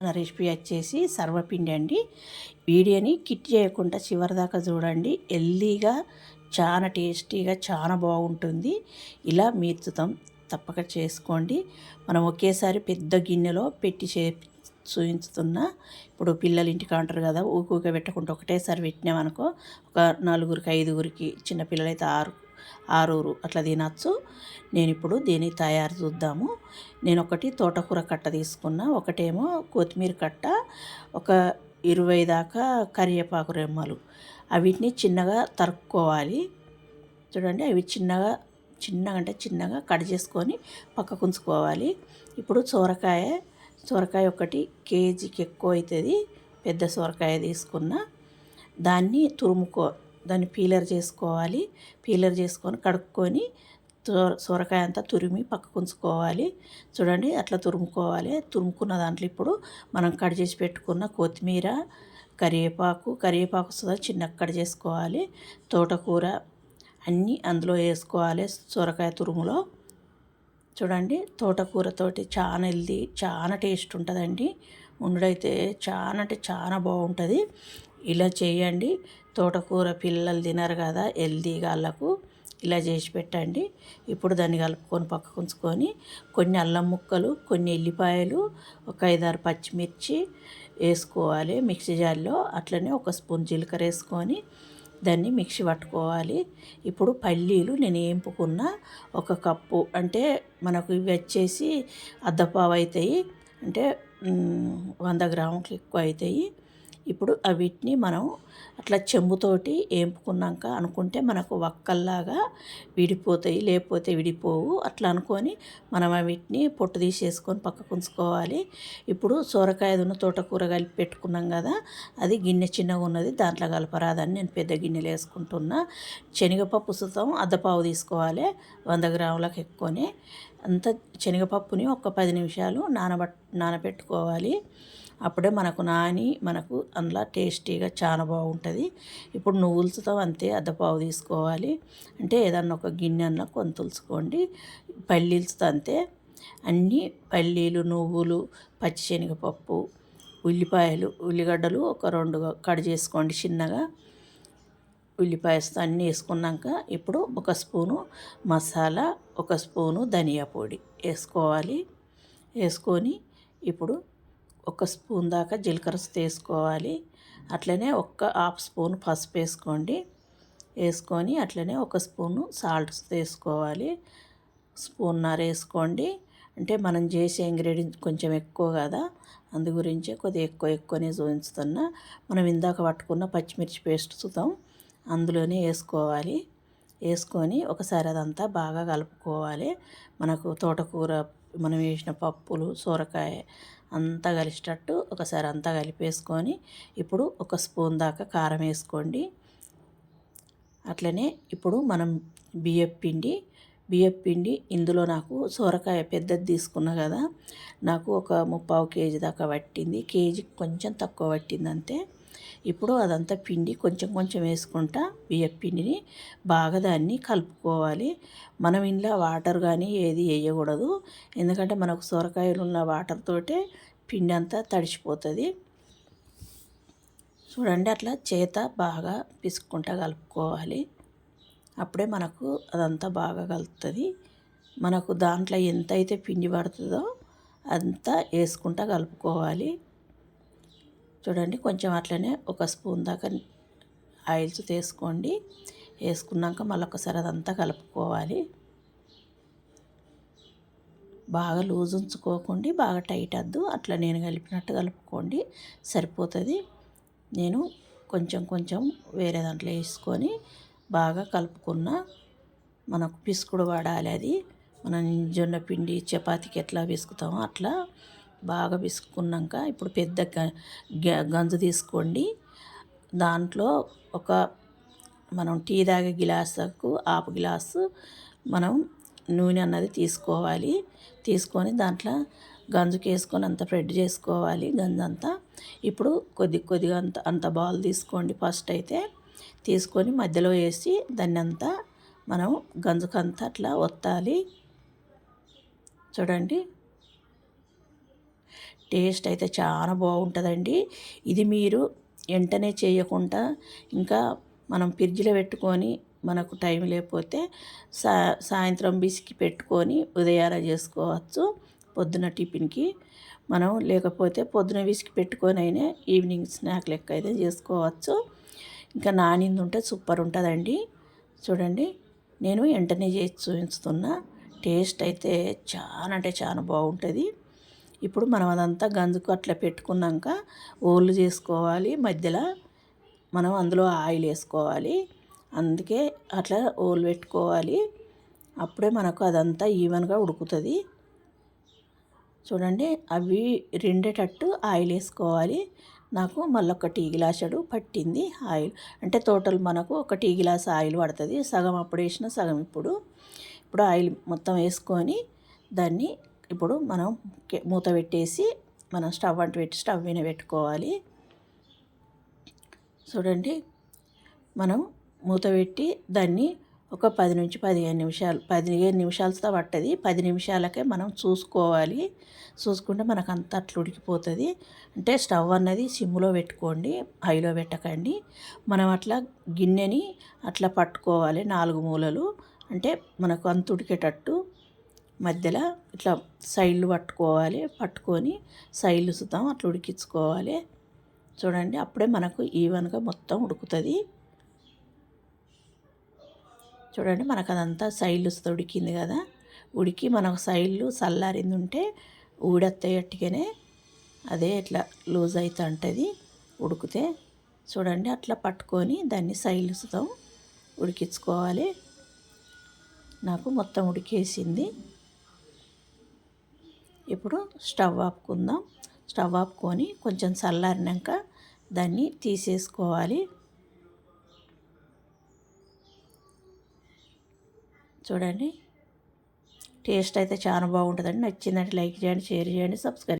మన రెసిపీ వచ్చేసి సర్వపిండి అండి. వీడియోని కిట్ చేయకుండా చివరిదాకా చూడండి. హెల్దీగా చాలా టేస్టీగా చాలా బాగుంటుంది. ఇలా మీర్చుతాం తప్పక చేసుకోండి. మనం ఒకేసారి పెద్ద గిన్నెలో పెట్టి చే చూపించుతున్నా ఇప్పుడు పిల్లలు ఇంటికి అంటారు కదా ఊకూక పెట్టకుండా ఒకటేసారి పెట్టినామనుకో ఒక నలుగురికి ఐదుగురికి చిన్నపిల్లలైతే ఆరు ఆరూరు అట్లా తినచ్చు. నేను ఇప్పుడు దీన్ని తయారు చూద్దాము. నేను ఒకటి తోటకూర కట్ట తీసుకున్నా ఒకటేమో కొత్తిమీర కట్ట ఒక ఇరవై దాకా కరివేపాకు రెమ్మలు. అవిటిని చిన్నగా తరుక్కోవాలి. చూడండి అవి చిన్నగా చిన్నగా అంటే చిన్నగా కట్ చేసుకొని పక్కకు ఉంచుకోవాలి. ఇప్పుడు సోరకాయ సొరకాయ ఒకటి కేజీకి ఎక్కువ అవుతుంది పెద్ద సొరకాయ తీసుకున్న. దాన్ని తురుముకో దాన్ని పీలర్ చేసుకోవాలి. పీలర్ చేసుకొని కడుక్కొని సొరకాయ అంతా తురిమి పక్కకు ఉంచుకోవాలి. చూడండి అట్లా తురుముకోవాలి. తురుముకున్న దాంట్లో ఇప్పుడు మనం కట్ చేసి పెట్టుకున్న కొత్తిమీర కరివేపాకు కరివేపాకు సుధా చిన్న కట్ చేసుకోవాలి. తోటకూర అన్నీ అందులో వేసుకోవాలి సొరకాయ తురుములో. చూడండి తోటకూరతోటి చాలా హెల్దీ చాలా టేస్ట్ ఉంటుందండి. ఉండుడైతే చాలా అంటే చాలా బాగుంటుంది. ఇలా చేయండి. తోటకూర పిల్లలు తినరు కదా హెల్దీగా వాళ్ళకు ఇలా చేసి పెట్టండి. ఇప్పుడు దాన్ని కలుపుకొని పక్కకు ఉంచుకొని కొన్ని అల్లం ముక్కలు కొన్ని ఎల్లిపాయలు ఒక ఐదారు పచ్చిమిర్చి వేసుకోవాలి మిక్సీ జార్లో. అట్లనే ఒక స్పూన్ జీలకర్ర వేసుకొని దాన్ని మిక్సీ పట్టుకోవాలి. ఇప్పుడు పల్లీలు నేను ఏంపుకున్న ఒక కప్పు అంటే మనకు ఇవి వచ్చేసి అద్దపావు అవుతాయి అంటే వంద గ్రాములు ఎక్కువ అవుతాయి. ఇప్పుడు వీటిని మనం అట్లా చెంబుతోటి ఏంపుకున్నాక అనుకుంటే మనకు వక్కల్లాగా విడిపోతాయి లేకపోతే విడిపోవు. అట్లా అనుకొని మనం వీటిని పొట్టు తీసేసుకొని పక్కకు ఉంచుకోవాలి. ఇప్పుడు సోరకాయ ఉన్న తోటకూర కలిపి పెట్టుకున్నాం కదా అది గిన్నె చిన్నగా ఉన్నది దాంట్లో కలపరాదని నేను పెద్ద గిన్నెలు వేసుకుంటున్నా. శనగపప్పు సుతం అద్దపావు తీసుకోవాలి వంద గ్రాములకు ఎక్కువనే. అంత శనగపప్పుని ఒక పది నిమిషాలు నానబట్ నానబెట్టుకోవాలి. అప్పుడే మనకు నాని మనకు అందులో టేస్టీగా చాలా బాగుంటుంది. ఇప్పుడు నువ్వులతో అంతే అద్దపావు తీసుకోవాలి. అంటే ఏదన్నా ఒక గిన్నె అన్న తులుచుకోండి. పల్లీలతో అంతే. అన్నీ పల్లీలు నువ్వులు పచ్చిశనగపప్పు ఉల్లిపాయలు ఉల్లిగడ్డలు ఒక రెండు కట్ చేసుకోండి చిన్నగా. ఉల్లిపాయస్తో అన్నీ వేసుకున్నాక ఇప్పుడు ఒక స్పూను మసాలా ఒక స్పూను ధనియా పొడి వేసుకోవాలి. వేసుకొని ఇప్పుడు ఒక స్పూన్ దాకా జీలకర్ర వేసుకోవాలి అట్లనే ఒక్క హాఫ్ స్పూన్ పసుపు వేసుకోండి. వేసుకొని అట్లనే ఒక స్పూను సాల్ట్ వేసుకోవాలి స్పూన్నర వేసుకోండి. అంటే మనం చేసే ఇంగ్రీడియంట్ కొంచెం ఎక్కువ కదా అందు గురించే కొద్దిగా ఎక్కువ ఎక్కువనే చూపిస్తున్నా. మనం ఇందాక పట్టుకున్న పచ్చిమిర్చి పేస్ట్ చూద్దాం. అందులోనే వేసుకోవాలి. వేసుకొని ఒకసారి అదంతా బాగా కలుపుకోవాలి. మనకు తోటకూర మనం వేసిన పప్పులు సొరకాయ అంతా కలిసేటట్టు ఒకసారి అంతా కలిపేసుకొని ఇప్పుడు ఒక స్పూన్ దాకా కారం వేసుకోండి. అట్లనే ఇప్పుడు మనం బియ్యం పిండి బియ్యం పిండి ఇందులో నాకు సొరకాయ పెద్దది తీసుకున్నా కదా నాకు ఒక ముప్పావు కేజీ దాకా పట్టింది. కేజీ కొంచెం తక్కువ పట్టింది అంతే ఇప్పుడు అదంతా పిండి కొంచెం కొంచెం వేసుకుంటా బియ్యం పిండిని బాగా దాన్ని కలుపుకోవాలి. మనం ఇంట్లో వాటర్ కానీ ఏది వేయకూడదు. ఎందుకంటే మనకు సొరకాయలు ఉన్న వాటర్ తోటే పిండి అంతా తడిచిపోతుంది చూడండి అట్లా చేత బాగా పిసుక్కుంటా కలుపుకోవాలి. అప్పుడే మనకు అదంతా బాగా కలుపుతుంది. మనకు దాంట్లో ఎంత అయితే పిండి పడుతుందో అంతా వేసుకుంటా కలుపుకోవాలి. చూడండి కొంచెం అట్లనే ఒక స్పూన్ దాకా ఆయిల్స్ తీసుకోండి. వేసుకున్నాక మళ్ళీ ఒకసారి అదంతా కలుపుకోవాలి. బాగా లూజ్ ఉంచుకోకండి బాగా టైట్ వద్దు అట్లా నేను కలిపినట్టు కలుపుకోండి. సరిపోతుంది. నేను కొంచెం కొంచెం వేరే దాంట్లో వేసుకొని బాగా కలుపుకున్న మనకు పిసుకుడు వాడాలి అది. మనం జొన్న పిండి చపాతీకి ఎట్లా పిసుకుతామో అట్లా బాగా పిసుకున్నాక ఇప్పుడు పెద్ద గంజు తీసుకోండి. దాంట్లో ఒక మనం టీ తాగే గిలాసుకు ఆపు గ్లాసు మనం నూనె అన్నది తీసుకోవాలి. తీసుకొని దాంట్లో గంజుకి వేసుకొని అంత ఫ్రెడ్ చేసుకోవాలి గంజు అంతా. ఇప్పుడు కొద్ది కొద్దిగా అంత అంత బాల్ తీసుకోండి ఫస్ట్ అయితే. తీసుకొని మధ్యలో వేసి దాన్ని అంతా మనం గంజుకంతా అట్లా ఒత్తాలి. చూడండి. టేస్ట్ అయితే చాలా బాగుంటుందండి. ఇది మీరు వెంటనే చేయకుండా ఇంకా మనం ఫ్రిడ్జ్లో పెట్టుకొని మనకు టైం లేకపోతే సా సాయంత్రం బిసికి పెట్టుకొని ఉదయాల చేసుకోవచ్చు. పొద్దున టిఫిన్కి మనం లేకపోతే పొద్దున విసికి పెట్టుకొని అయినా ఈవినింగ్ స్నాక్ లెక్క అయితే చేసుకోవచ్చు. ఇంకా నానింది ఉంటే సూపర్ ఉంటుందండి. చూడండి నేను వెంటనే చేసి చూపిస్తున్నా టేస్ట్ అయితే చాలా అంటే చాలా బాగుంటుంది. ఇప్పుడు మనం అదంతా గంజుకు అట్లా పెట్టుకున్నాక ఓళ్ళు చేసుకోవాలి. మధ్యలో మనం అందులో ఆయిల్ వేసుకోవాలి. అందుకే అట్లా ఓలు పెట్టుకోవాలి. అప్పుడే మనకు అదంతా ఈవెన్గా ఉడుకుతుంది. చూడండి అవి రెండేటట్టు ఆయిల్ వేసుకోవాలి. నాకు మళ్ళీ ఒక టీ గ్లాసుడు పట్టింది ఆయిల్. అంటే టోటల్ మనకు ఒక టీ గ్లాస్ ఆయిల్ పడుతుంది. సగం అప్పుడు వేసిన సగం ఇప్పుడు. ఇప్పుడు ఆయిల్ మొత్తం వేసుకొని దాన్ని ఇప్పుడు మనం మూత పెట్టేసి మనం స్టవ్ అంటు పెట్టి స్టవ్ మీద పెట్టుకోవాలి. చూడండి మనం మూత పెట్టి దాన్ని ఒక పది నుంచి పదిహేను నిమిషాలు పదిహేను నిమిషాలతో పట్టది. పది నిమిషాలకే మనం చూసుకోవాలి. చూసుకుంటే మనకు అంత అట్లా ఉడికిపోతుంది. అంటే స్టవ్ అన్నది సిమ్లో పెట్టుకోండి హైలో పెట్టకండి. మనం అట్లా గిన్నెని అట్లా పట్టుకోవాలి నాలుగు మూలలు. అంటే మనకు అంత ఉడికేటట్టు మధ్యలో ఇట్లా సైడ్లు పట్టుకోవాలి పట్టుకొని సైడ్లు సుతాం అట్లా ఉడికించుకోవాలి. చూడండి అప్పుడే మనకు ఈవెన్గా మొత్తం ఉడుకుతుంది. చూడండి మనకు అదంతా సైడ్లు ఉడికింది కదా. ఉడికి మనకు సైడ్లు చల్లారింది ఉంటే ఊడెత్తయ్యట్టుగానే అదే ఇట్లా లూజ్ అవుతూ ఉంటుంది ఉడికితే. చూడండి అట్లా పట్టుకొని దాన్ని సైలుస్తాం ఉడికించుకోవాలి. నాకు మొత్తం ఉడికేసింది. ఇప్పుడు స్టవ్ ఆపుకుందాం. స్టవ్ ఆపుకొని కొంచెం చల్లారినాక దాన్ని తీసేసుకోవాలి. చూడండి. టేస్ట్ అయితే చాలా బాగుంటుందండి. నచ్చిందంటే లైక్ చేయండి షేర్ చేయండి సబ్స్క్రైబ్